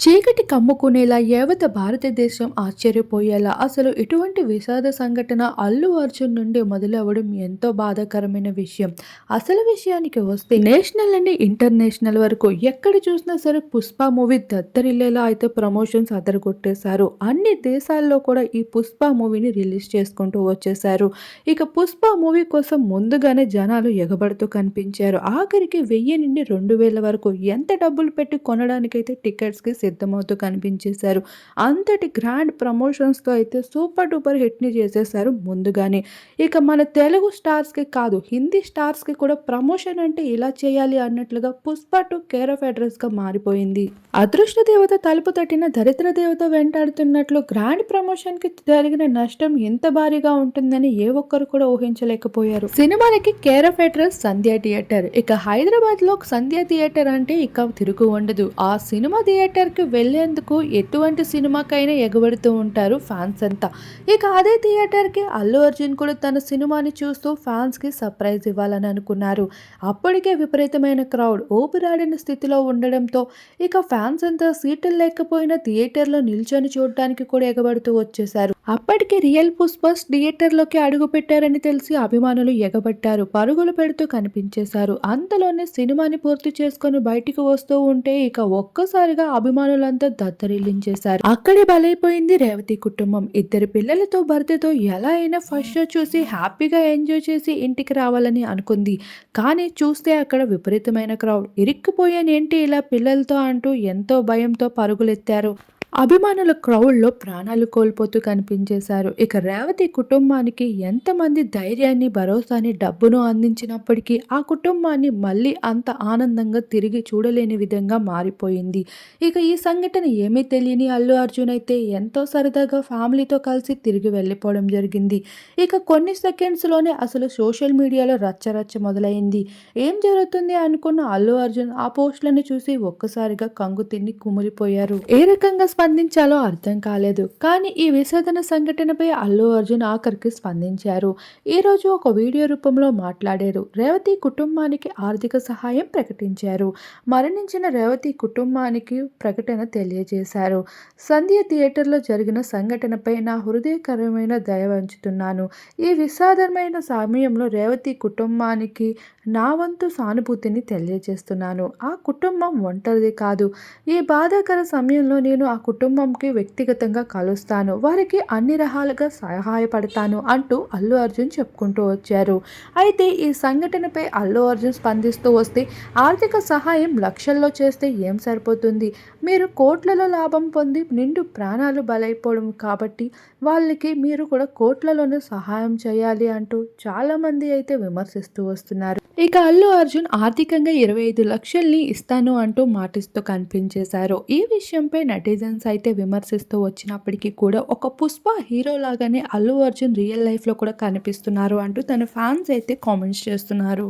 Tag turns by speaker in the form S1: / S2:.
S1: చీకటి కమ్ముకునేలా యావత భారతదేశం ఆశ్చర్యపోయేలా అసలు ఇటువంటి విషాద సంఘటన అల్లు అర్జున్ నుండి మొదలవ్వడం ఎంతో బాధాకరమైన విషయం. అసలు విషయానికి వస్తే నేషనల్ అండ్ ఇంటర్నేషనల్ వరకు ఎక్కడ చూసినా సరే పుష్ప మూవీ దద్దరిల్లేలా అయితే ప్రమోషన్స్ అదరగొట్టేశారు. అన్ని దేశాల్లో కూడా ఈ పుష్ప మూవీని రిలీజ్ చేసుకుంటూ వచ్చేశారు. ఇక పుష్ప మూవీ కోసం ముందుగానే జనాలు ఎగబడుతూ కనిపించారు. ఆఖరికి వెయ్యి నుండి రెండు వేల వరకు ఎంత డబ్బులు పెట్టి కొనడానికైతే టికెట్స్కి సిద్ధమవుతూ కనిపించేశారు. అంతటి గ్రాండ్ ప్రమోషన్స్తో అయితే సూపర్ డూపర్ హిట్ని చేసేసారు ముందుగానే. ఇక మన తెలుగు స్టార్స్కి కాదు హిందీ స్టార్స్కి కూడా ప్రమోషన్ అంటే ఇలా చేయాలి అన్నట్లుగా పుష్ప టు కేర్ ఆఫ్ అడ్రస్గా మారిపోయింది. అదృష్ట దేవత తలుపు తట్టిన దరిద్ర దేవత వెంటాడుతున్నట్లు గ్రాండ్ ప్రమోషన్కి జరిగిన నష్టం ఎంత భారీగా ఉంటుందని ఏ ఒక్కరు కూడా ఊహించలేకపోయారు. సినిమాలకి care of address Sandhya theatre ఇక హైదరాబాద్లో థియేటర్ అంటే ఇక తిరుగు ఉండదు. ఆ సినిమా థియేటర్కి వెళ్ళేందుకు ఎటువంటి సినిమాకైనా ఎగబడుతూ ఉంటారు ఫ్యాన్స్ అంతా. ఇక అదే థియేటర్కి అల్లు అర్జున్ కూడా తన సినిమాని చూస్తూ ఫ్యాన్స్కి సర్ప్రైజ్ ఇవ్వాలని అనుకున్నారు. అప్పటికే విపరీతమైన క్రౌడ్ ఊపిరాడిన స్థితిలో ఉండడంతో ఇక ఫ్యాన్స్ అంతా సీట్లు లేకపోయినా థియేటర్లో నిల్చొని చూడడానికి కూడా ఎగబడుతూ వచ్చేశారు. అప్పటికే రియల్ పుష్పస్ థియేటర్లోకి అడుగు పెట్టారని తెలిసి అభిమానులు ఎగబట్టారు. పరుగులు పెడుతూ కనిపించేశారు. అంతలోనే సినిమాని పూర్తి చేసుకొని బయటికి వస్తూ ఉంటే ఇక ఒక్కసారిగా అభిమానులంతా దత్తరిల్లించేశారు అక్కడే బలైపోయింది రేవతి కుటుంబం. ఇద్దరు పిల్లలతో భర్తతో ఎలా అయినా ఫస్ట్ షో చూసి హ్యాపీగా ఎంజాయ్ చేసి ఇంటికి రావాలని అనుకుంది. కానీ చూస్తే అక్కడ విపరీతమైన క్రౌడ్. ఇరిక్కిపోయానేంటి ఇలా పిల్లలతో అంటూ ఎంతో భయంతో పరుగులెత్తారు. అభిమానుల క్రౌడ్లో ప్రాణాలు కోల్పోతూ కనిపించేశారు. ఇక రేవతి కుటుంబానికి ఎంతమంది ధైర్యాన్ని భరోసాని డబ్బును అందించినప్పటికీ ఆ కుటుంబాన్ని మళ్ళీ అంత ఆనందంగా తిరిగి చూడలేని విధంగా మారిపోయింది. ఇక ఈ సంఘటన ఏమీ తెలియని అల్లు అర్జున్ అయితే ఎంతో సరదాగా ఫ్యామిలీతో కలిసి తిరిగి వెళ్ళిపోవడం జరిగింది. ఇక కొన్ని సెకండ్స్లోనే అసలు సోషల్ మీడియాలో రచ్చరచ్చ మొదలైంది. ఏం జరుగుతుంది అనుకున్న అల్లు అర్జున్ ఆ పోస్టులను చూసి ఒక్కసారిగా కంగు తిని కుమిలిపోయారు. ఏ రకంగా స్పందించాలో అర్థం కాలేదు. కానీ ఈ విషాదన సంఘటనపై అల్లు అర్జున్ ఆఖరికి స్పందించారు. ఈరోజు ఒక వీడియో రూపంలో మాట్లాడారు. రేవతి కుటుంబానికి ఆర్థిక సహాయం ప్రకటించారు. మరణించిన రేవతి కుటుంబానికి ప్రకటన తెలియజేశారు. సంధ్య థియేటర్లో జరిగిన సంఘటనపై నా హృదయకరమైన దయ వంచుతున్నాను. ఈ విషాదమైన సమయంలో రేవతి కుటుంబానికి నా వంతు సానుభూతిని తెలియజేస్తున్నాను. ఆ కుటుంబం ఒంటరిది కాదు. ఈ బాధాకర సమయంలో నేను ఆ కుటుంబంకి వ్యక్తిగతంగా కలుస్తాను. వారికి అన్ని రకాలుగా సహాయపడతాను అంటూ అల్లు అర్జున్ చెప్పుకుంటూ వచ్చారు. అయితే ఈ సంఘటనపై అల్లు అర్జున్ స్పందిస్తూ వస్తే ఆర్థిక సహాయం లక్షల్లో చేస్తే ఏం సరిపోతుంది? మీరు కోట్లలో లాభం పొంది నిండు ప్రాణాలు బలైపోవడం కాబట్టి వాళ్ళకి మీరు కూడా కోట్లలోనే సహాయం చేయాలి అంటూ చాలామంది అయితే విమర్శిస్తూ వస్తున్నారు. ఇక అల్లు అర్జున్ ఆర్థికంగా ఇరవై ఐదు లక్షల్ని ఇస్తాను అంటూ మాటిస్తూ కనిపించేశారు. ఈ విషయంపై నెటిజన్స్ అయితే విమర్శిస్తూ వచ్చినప్పటికీ కూడా ఒక పుష్ప హీరో లాగానే అల్లు అర్జున్ రియల్ లైఫ్లో కూడా కనిపిస్తున్నారు అంటూ తన ఫ్యాన్స్ అయితే కామెంట్స్ చేస్తున్నారు.